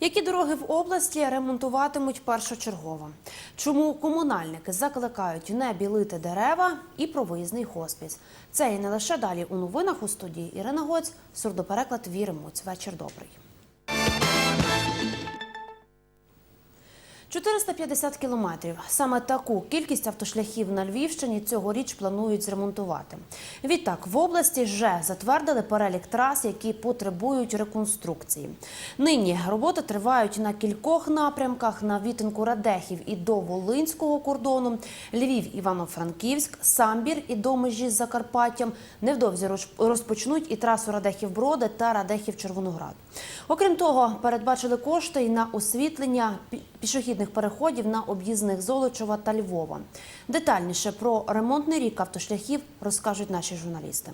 Які дороги в області ремонтуватимуть першочергово? Чому комунальники закликають не білити дерева і про виїзний хоспіс? Це і не лише далі у новинах у студії Ірина Гоць, сурдопереклад Віримуць. Вечір добрий. 450 кілометрів. Саме таку кількість автошляхів на Львівщині цьогоріч планують зремонтувати. Відтак, в області вже затвердили перелік трас, які потребують реконструкції. Нині роботи тривають на кількох напрямках на відтинку Радехів і до Волинського кордону, Львів, Івано-Франківськ, Самбір і до межі з Закарпаттям. Невдовзі роз- розпочнуть і трасу Радехів-Броди та Радехів-Червоноград. Окрім того, передбачили кошти і на освітлення пішохідних переходів на об'їзних Золочова та Львова. Детальніше про ремонтний рік автошляхів розкажуть наші журналісти.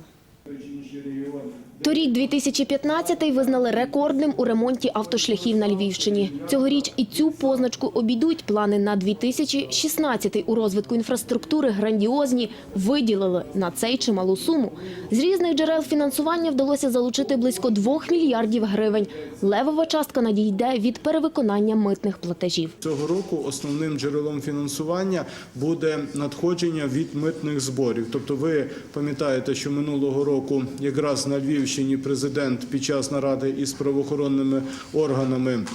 Торік 2015-й визнали рекордним у ремонті автошляхів на Львівщині. Цьогоріч і цю позначку обійдуть. Плани на 2016-й у розвитку інфраструктури грандіозні виділили на цей чималу суму. З різних джерел фінансування вдалося залучити близько 2 мільярдів гривень. Левова частка надійде від перевиконання митних платежів. Цього року основним джерелом фінансування буде надходження від митних зборів. Тобто, ви пам'ятаєте, що минулого року якраз на Львівщині президент під час наради із правоохоронними органами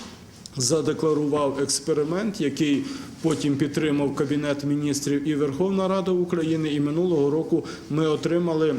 задекларував експеримент, який потім підтримав Кабінет міністрів і Верховна Рада України. І минулого року ми отримали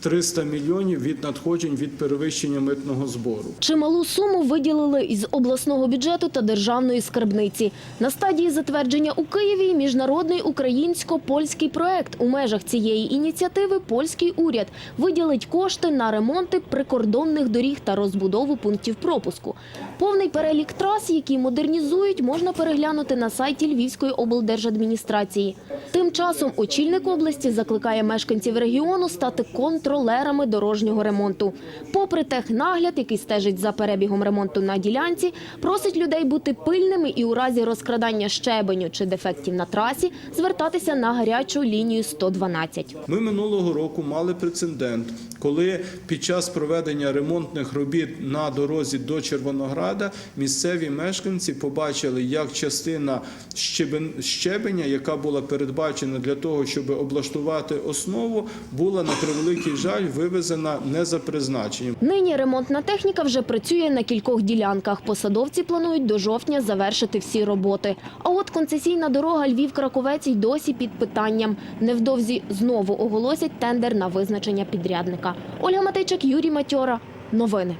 300 мільйонів від надходжень від перевищення митного збору. Чималу суму виділили із обласного бюджету та державної скарбниці. На стадії затвердження у Києві міжнародний українсько-польський проект. У межах цієї ініціативи польський уряд виділить кошти на ремонти прикордонних доріг та розбудову пунктів пропуску. Повний перелік трас, які модернізують, можна переглянути на сайті Львівської облдержадміністрації. Тим часом очільник області закликає мешканців регіону стати контролерами дорожнього ремонту. Попри технагляд, який стежить за перебігом ремонту на ділянці, просить людей бути пильними і у разі розкрадання щебеню чи дефектів на трасі звертатися на гарячу лінію 112. Ми минулого року мали прецедент, коли під час проведення ремонтних робіт на дорозі до Червонограда місцеві мешканці побачили, як частина щебен- щебеня, яка була передбачена для того, щоб облаштувати основу, була на превеликий жаль вивезена не за призначенням. Нині ремонтна техніка вже працює на кількох ділянках. Посадовці планують до жовтня завершити всі роботи. А от концесійна дорога Львів-Краковець й досі під питанням. Невдовзі знову оголосять тендер на визначення підрядника. Ольга Матейчик, Юрій Матьора. Новини.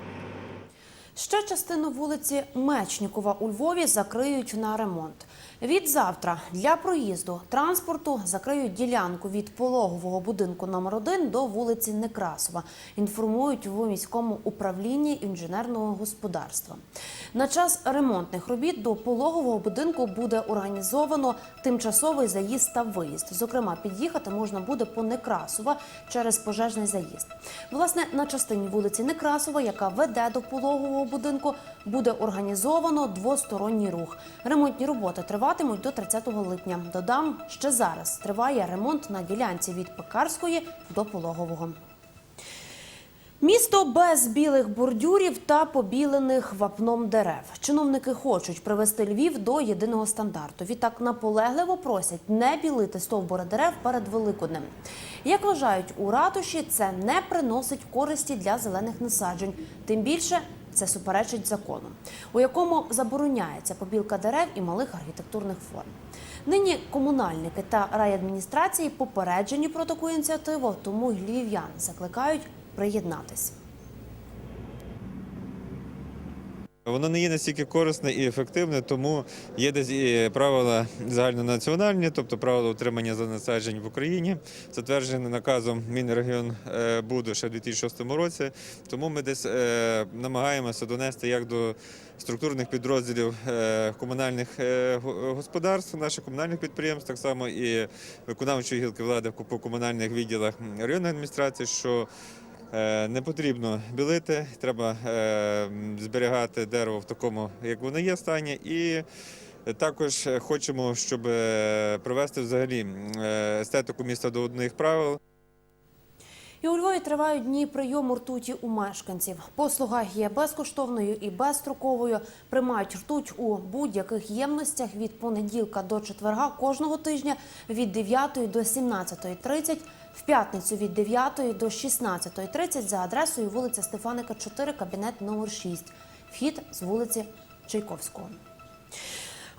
Ще частину вулиці Мечнікова у Львові закриють на ремонт. Від завтра для проїзду транспорту закриють ділянку від пологового будинку номер 1 до вулиці Некрасова. Інформують у міському управлінні інженерного господарства. На час ремонтних робіт до пологового будинку буде організовано тимчасовий заїзд та виїзд. Зокрема, під'їхати можна буде по Некрасова через пожежний заїзд. Власне, на частині вулиці Некрасова, яка веде до пологового будинку, буде організовано двосторонній рух. Ремонтні роботи триватимуть до 30 липня. Додам, ще зараз триває ремонт на ділянці від Пекарської до пологового. Місто без білих бордюрів та побілених вапном дерев. Чиновники хочуть привести Львів до єдиного стандарту. Відтак наполегливо просять не білити стовбури дерев перед Великоднем. Як вважають у ратуші, це не приносить користі для зелених насаджень. Тим більше це суперечить закону, у якому забороняється побілка дерев і малих архітектурних форм. Нині комунальники та райадміністрації попереджені про таку ініціативу, тому львів'ян закликають приєднатись. Воно не є настільки корисне і ефективне, тому є десь і правила загальнонаціональні, тобто правила утримання насаджень в Україні, затверджені наказом Мінрегіонбуду ще в 2006 році. Тому ми десь е, намагаємося донести як до структурних підрозділів е, комунальних е, господарств, наших комунальних підприємств, так само і виконавчої гілки влади по комунальних відділах районної адміністрації, що Е, Не потрібно білити, треба е, зберігати дерево в такому, як воно є стані, і також хочемо, щоб е, привести взагалі е, естетику міста до одних правил. І у Львові тривають дні прийому ртуті у мешканців. Послуга є безкоштовною і безстроковою. Приймають ртуть у будь-яких ємностях від понеділка до четверга кожного тижня від 9 до 17.30, в п'ятницю від 9 до 16.30 за адресою вулиця Стефаника, 4, кабінет номер 6. Вхід з вулиці Чайковського.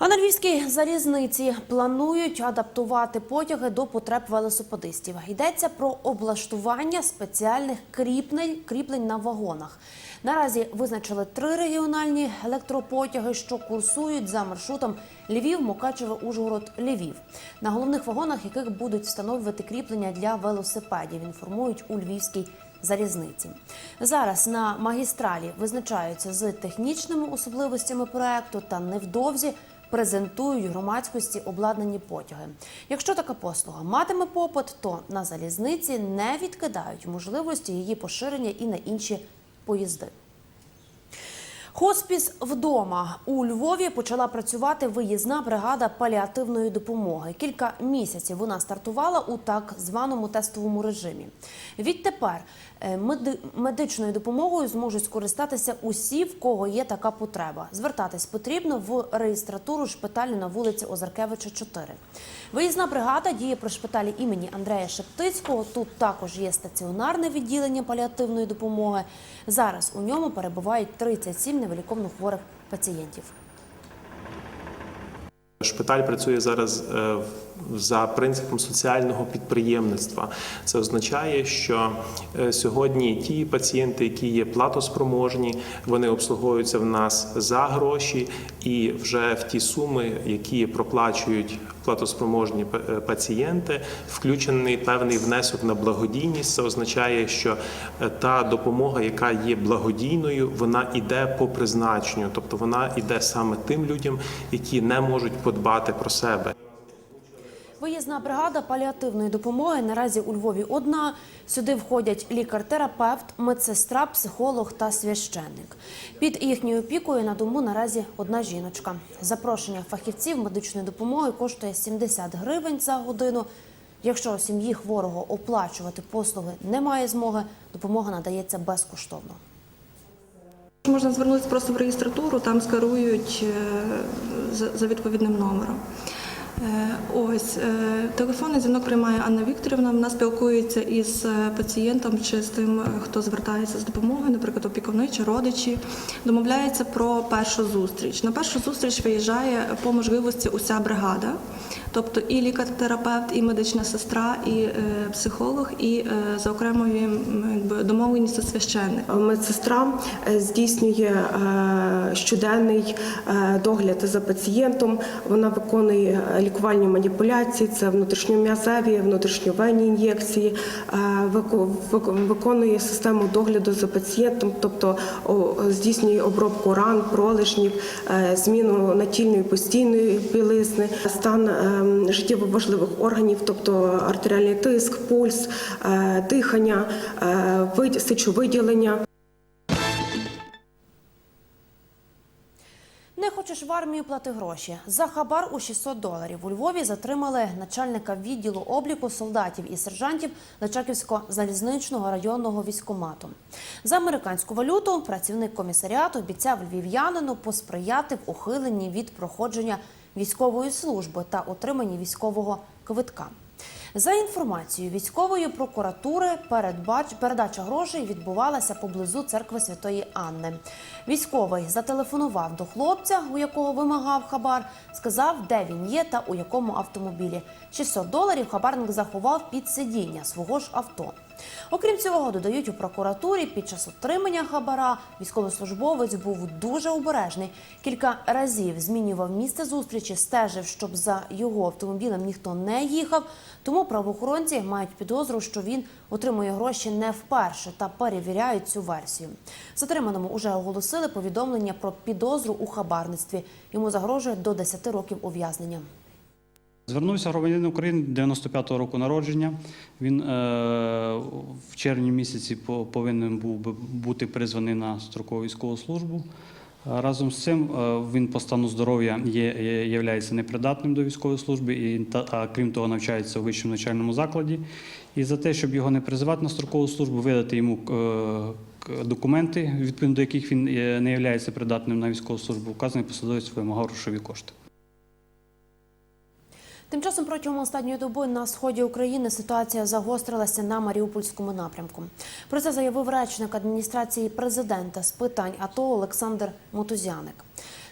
А на львівській залізниці планують адаптувати потяги до потреб велосипедистів. Йдеться про облаштування спеціальних кріплень, кріплень на вагонах. Наразі визначили три регіональні електропотяги, що курсують за маршрутом Львів, Мукачеве, Ужгород, Львів. На головних вагонах яких будуть встановлювати кріплення для велосипедів. Інформують у Львівській залізниці. Зараз на магістралі визначаються з технічними особливостями проекту та невдовзі презентують громадськості обладнані потяги. Якщо така послуга матиме попит, то на залізниці не відкидають можливості її поширення і на інші поїзди. Хоспіс вдома у Львові почала працювати виїзна бригада паліативної допомоги. Кілька місяців вона стартувала у так званому тестовому режимі. Відтепер медичною допомогою зможуть скористатися усі, в кого є така потреба. Звертатись потрібно в реєстратуру шпиталю на вулиці Озаркевича, 4. Виїзна бригада діє при шпиталі імені Андрея Шептицького. Тут також є стаціонарне відділення паліативної допомоги. Зараз у ньому перебувають 37 невиліковно хворих пацієнтів. Шпиталь працює зараз е, за принципом соціального підприємництва. Це означає, що е, сьогодні ті пацієнти, які є платоспроможні, вони обслуговуються в нас за гроші, і вже в ті суми, які проплачують платоспроможні е, пацієнти, включений певний внесок на благодійність. Це означає, що е, та допомога, яка є благодійною, вона іде по призначенню, тобто вона іде саме тим людям, які не можуть подбати про себе. Виїзна бригада паліативної допомоги наразі у Львові одна. Сюди входять лікар-терапевт, медсестра, психолог та священник. Під їхньою опікою на дому наразі одна жіночка. Запрошення фахівців медичної допомоги коштує 70 гривень за годину. Якщо сім'ї хворого оплачувати послуги немає змоги, допомога надається безкоштовно. Можна звернутися просто в реєстратуру, там скерують е, за відповідним номером. Е, Ось е, телефонний дзвінок приймає Анна Вікторівна. Вона спілкується із е, пацієнтом чи з тим, хто звертається з допомогою, наприклад, опікуни чи родичі. Домовляється про першу зустріч. На першу зустріч виїжджає по можливості уся бригада, тобто і лікар-терапевт, і медична сестра, і е, психолог, і е, за окремою м, якби, домовленістю священник. Медсестра е, здійснює щоденний догляд за пацієнтом. Вона виконує лікувальні маніпуляції, це внутрішньом'язеві, внутрішньовенні ін'єкції, виконує систему догляду за пацієнтом, тобто здійснює обробку ран, пролежнів, е, зміну натільної постійної білизни, стан життєво важливих органів, тобто артеріальний тиск, пульс, е, дихання, е, вид- сечовиділення. Не хочеш в армію плати гроші. За хабар у 600 доларів у Львові затримали начальника відділу обліку солдатів і сержантів Личаківського залізничного районного військомату. За американську валюту працівник комісаріату обіцяв львів'янину посприяти в ухиленні від проходження військової служби та отриманні військового квитка. За інформацією військової прокуратури, передбач... передача грошей відбувалася поблизу церкви Святої Анни. Військовий зателефонував до хлопця, у якого вимагав хабар, сказав, де він є та у якому автомобілі. 600 доларів хабарник заховав під сидіння свого ж авто. Окрім цього, додають у прокуратурі, під час отримання хабара військовослужбовець був дуже обережний. Кілька разів змінював місце зустрічі, стежив, щоб за його автомобілем ніхто не їхав. Тому правоохоронці мають підозру, що він отримує гроші не вперше та перевіряють цю версію. Затриманому уже оголосили повідомлення про підозру у хабарництві. Йому загрожує до 10 років ув'язнення. Звернувся громадянин України 95-го року народження. Він е, в червні місяці повинен був бути призваний на строкову військову службу. Разом з цим е, він по стану здоров'я є, є являється непридатним до військової служби і а крім того навчається у вищому навчальному закладі. І за те, щоб його не призивати на строкову службу, видати йому е, документи, відповідно до яких він е, не є придатним на військову службу, вказаний посадовець вимагав грошові кошти. Тим часом протягом останньої доби на сході України ситуація загострилася на Маріупольському напрямку. Про це заявив речник адміністрації президента з питань АТО Олександр Мотузяник.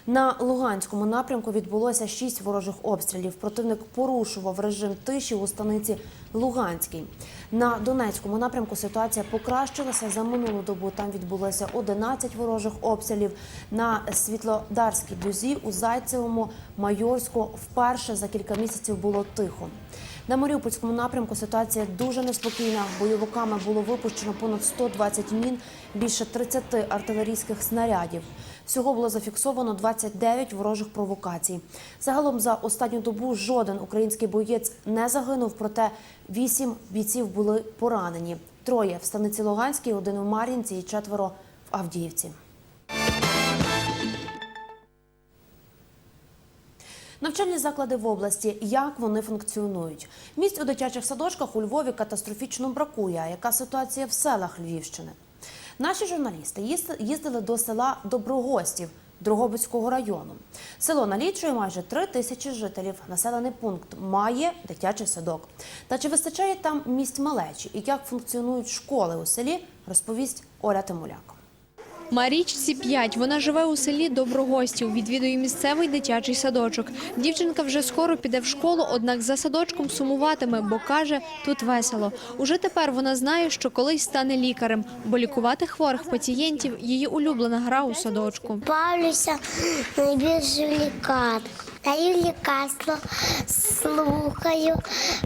На Луганському напрямку відбулося шість ворожих обстрілів. Противник порушував режим тиші у станиці Луганській. На Донецькому напрямку ситуація покращилася. За минулу добу там відбулося 11 ворожих обстрілів. На Світлодарській дузі у Зайцевому, Майорську вперше за кілька місяців було тихо. На Маріупольському напрямку ситуація дуже неспокійна. Бойовиками було випущено понад 120 мін, більше 30 артилерійських снарядів. Всього було зафіксовано 29 ворожих провокацій. Загалом за останню добу жоден український боєць не загинув, проте 8 бійців були поранені. Троє в станиці Луганській, один у Мар'їнці і четверо в Авдіївці. Навчальні заклади в області, як вони функціонують? Місць у дитячих садочках у Львові катастрофічно бракує. А яка ситуація в селах Львівщини? Наші журналісти їзд- їздили до села Доброгостів Дрогобицького району. Село налічує майже три тисячі жителів. Населений пункт має дитячий садок. Та чи вистачає там місць малечі і як функціонують школи у селі, розповість Оля Тимуляк. Марічці 5. Вона живе у селі Доброгостів, відвідує місцевий дитячий садочок. Дівчинка вже скоро піде в школу, однак за садочком сумуватиме, бо каже, тут весело. Уже тепер вона знає, що колись стане лікарем, бо лікувати хворих пацієнтів її улюблена гра у садочку. Бавлюся найбільше в лікарку. Даю лікарство, слухаю,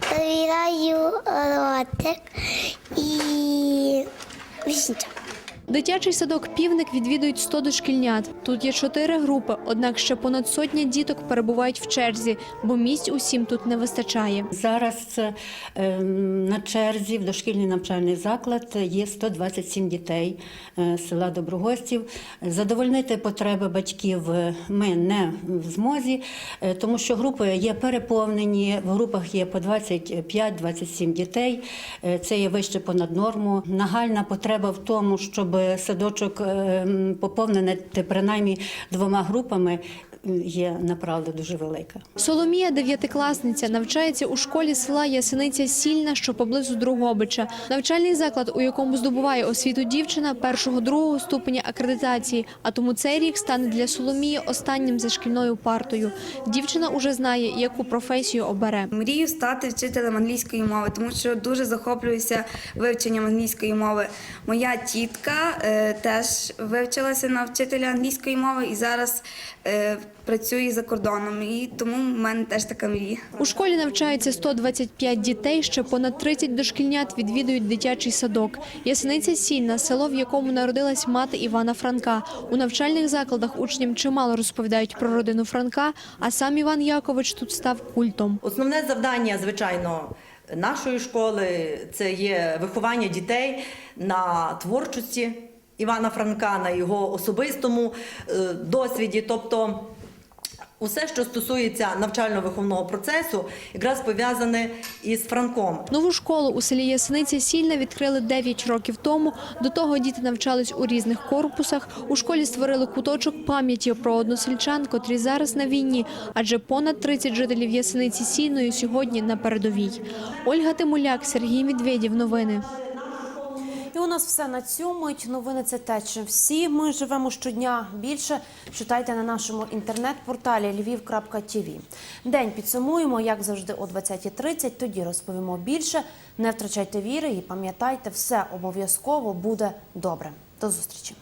перевіряю ротик і вісінча. Дитячий садок півник відвідують 100 дошкільнят. Тут є чотири групи, однак ще понад сотня діток перебувають в черзі, бо місць усім тут не вистачає. Зараз е, на черзі в дошкільний навчальний заклад є 127 дітей е, села Доброгостів. Задовольнити потреби батьків ми не в змозі, е, тому що групи є переповнені, в групах є по 25-27 дітей. Е, Це є вище понад норму. Нагальна потреба в тому, щоб садочок поповнене м, поповнити принаймні двома групами, є направду дуже велика. Соломія, дев'ятикласниця, навчається у школі села Ясениця Сільна, що поблизу Другобича. Навчальний заклад, у якому здобуває освіту дівчина першого-другого ступеня акредитації. А тому цей рік стане для Соломії останнім за шкільною партою. Дівчина уже знає, яку професію обере. Мрію стати вчителем англійської мови, тому що дуже захоплююся вивченням англійської мови. Моя тітка е, теж вивчилася на вчителя англійської мови і зараз е, працює за кордоном. І тому в мене теж така мрія. У школі навчається 125 дітей, ще понад 30 дошкільнят відвідують дитячий садок. Ясениця Сільна – село, в якому народилась мати Івана Франка. У навчальних закладах учням чимало розповідають про родину Франка, а сам Іван Якович тут став культом. Основне завдання, звичайно, нашої школи це є виховання дітей на творчості Івана Франка, на його особистому е, досвіді. Тобто усе, що стосується навчально-виховного процесу, якраз пов'язане із Франком. Нову школу у селі Ясениця Сільна відкрили 9 років тому. До того діти навчались у різних корпусах. У школі створили куточок пам'яті про односельчан, котрі зараз на війні, адже понад 30 жителів Ясениці Сільної сьогодні на передовій. Ольга Тимуляк, Сергій Медведєв. Новини. І у нас все на цю мить. Новини це те, чим всі ми живемо щодня. Більше читайте на нашому інтернет-порталі lviv.tv. День підсумуємо, як завжди, о 20.30. Тоді розповімо більше. Не втрачайте віри і пам'ятайте, все обов'язково буде добре. До зустрічі.